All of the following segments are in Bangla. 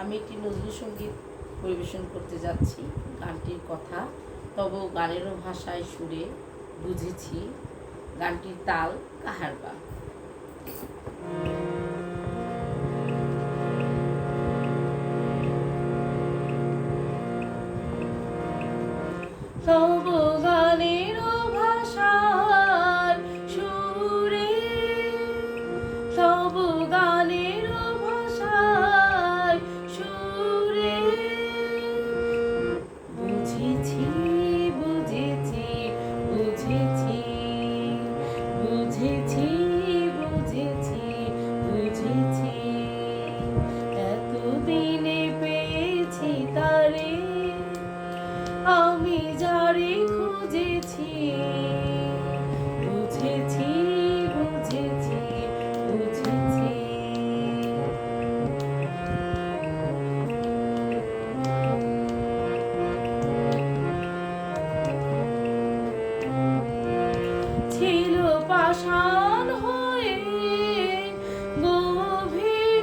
আমি একটি নজরুল সংগীত পরিবেশন করতে যাচ্ছি, গানটির কথা তবু গানেরও ভাষায় সুরে বুঝেছি, গানটির তাল কাহার বা boy. বুঝেছি বুঝেছি বুঝেছি বুঝেছি। ছিল পাষাণ হয়ে গভীর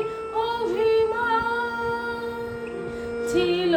অভিমান। ছিল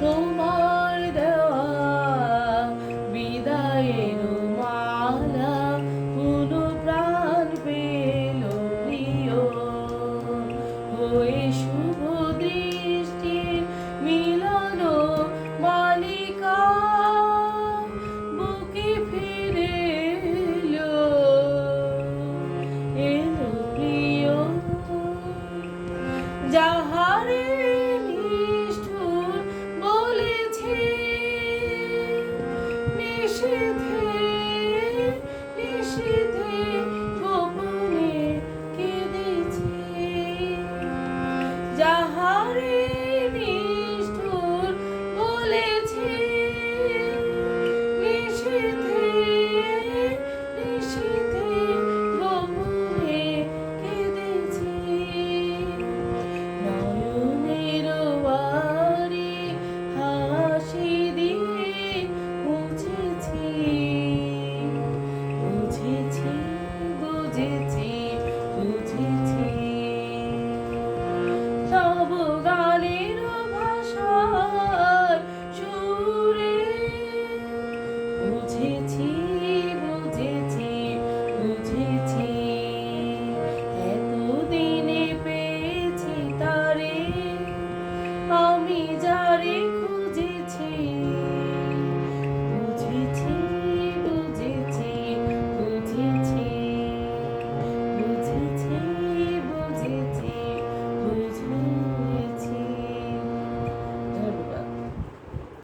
Roma. जहाँ